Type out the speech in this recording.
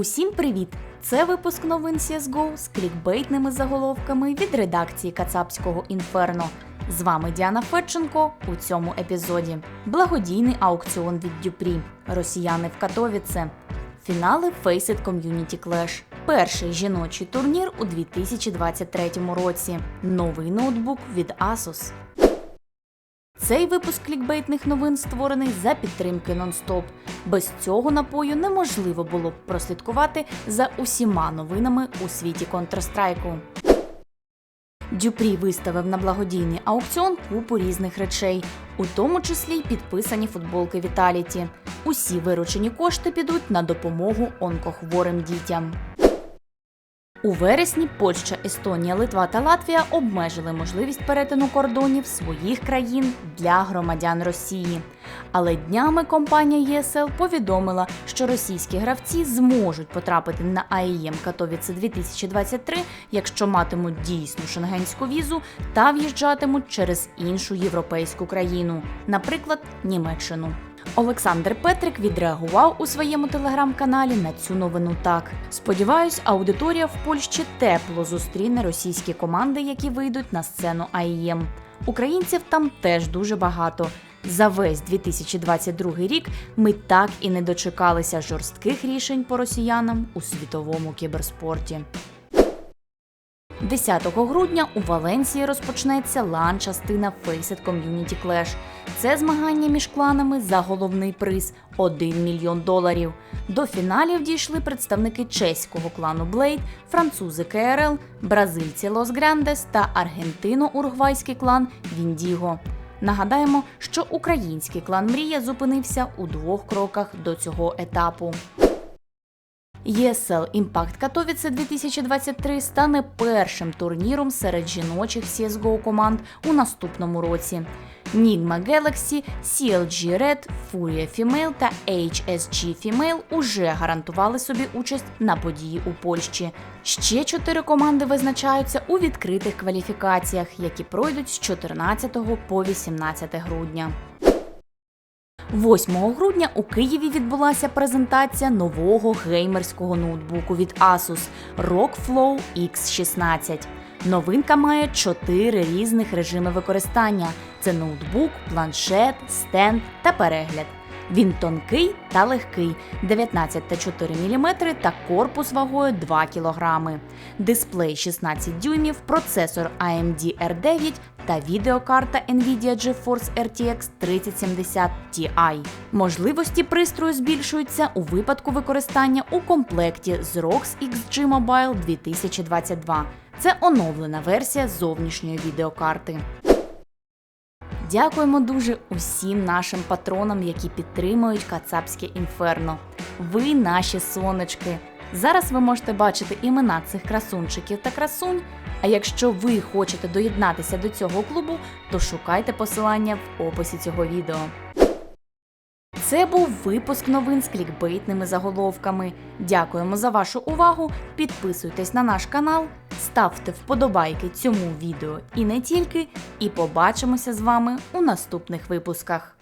Усім привіт! Це випуск новин CSGO з клікбейтними заголовками від редакції Кацапського інферно. З вами Діана Федченко у цьому епізоді. Благодійний аукціон від Дюпрі. Росіяни в Катовіце. Фінали Faceit Community Clash. Перший жіночий турнір у 2023 році. Новий ноутбук від Asus. Цей випуск клікбейтних новин створений за підтримки нонстоп. Без цього напою неможливо було б прослідкувати за усіма новинами у світі Counter-Strike. Дюпрі виставив на благодійний аукціон купу різних речей, у тому числі й підписані футболки Віталіті. Усі виручені кошти підуть на допомогу онкохворим дітям. У вересні Польща, Естонія, Литва та Латвія обмежили можливість перетину кордонів своїх країн для громадян Росії. Але днями компанія ESL повідомила, що російські гравці зможуть потрапити на АІМ Катовіце 2023, якщо матимуть дійсну шенгенську візу та в'їжджатимуть через іншу європейську країну, наприклад, Німеччину. Олександр Петрик відреагував у своєму телеграм-каналі на цю новину так: сподіваюсь, аудиторія в Польщі тепло зустріне російські команди, які вийдуть на сцену АІМ. Українців там теж дуже багато. За весь 2022 рік ми так і не дочекалися жорстких рішень по росіянам у світовому кіберспорті. 10 грудня у Валенсії розпочнеться лан-частина Faceit Community Clash. Це змагання між кланами за головний приз 1 мільйон доларів. До фіналів дійшли представники чеського клану Blade, французи КРЛ, бразильці Лос Грандес та аргентино-уругвайський клан Віндіго. Нагадаємо, що український клан Мрія зупинився у двох кроках до цього етапу. ESL Impact Katowice 2023 стане першим турніром серед жіночих CSGO команд у наступному році. Nigma Galaxy, CLG Red, Furia Female та HSG Female уже гарантували собі участь на події у Польщі. Ще чотири команди визначаються у відкритих кваліфікаціях, які пройдуть з 14 по 18 грудня. 8 грудня у Києві відбулася презентація нового геймерського ноутбуку від Asus ROGFlow X16. Новинка має чотири різних режими використання: це ноутбук, планшет, стенд та перегляд. Він тонкий та легкий 19,4 мм та корпус вагою 2 кг. Дисплей 16 дюймів, процесор AMD R9 та відеокарта Nvidia GeForce RTX 3070 Ti. Можливості пристрою збільшуються у випадку використання у комплекті з ROX XG Mobile 2022. Це оновлена версія зовнішньої відеокарти. Дякуємо дуже усім нашим патронам, які підтримують Кацапське інферно. Ви наші сонечки. Зараз ви можете бачити імена цих красунчиків та красунь. А якщо ви хочете доєднатися до цього клубу, то шукайте посилання в описі цього відео. Це був випуск новин з клікбейтними заголовками. Дякуємо за вашу увагу. Підписуйтесь на наш канал, ставте вподобайки цьому відео і не тільки. І побачимося з вами у наступних випусках.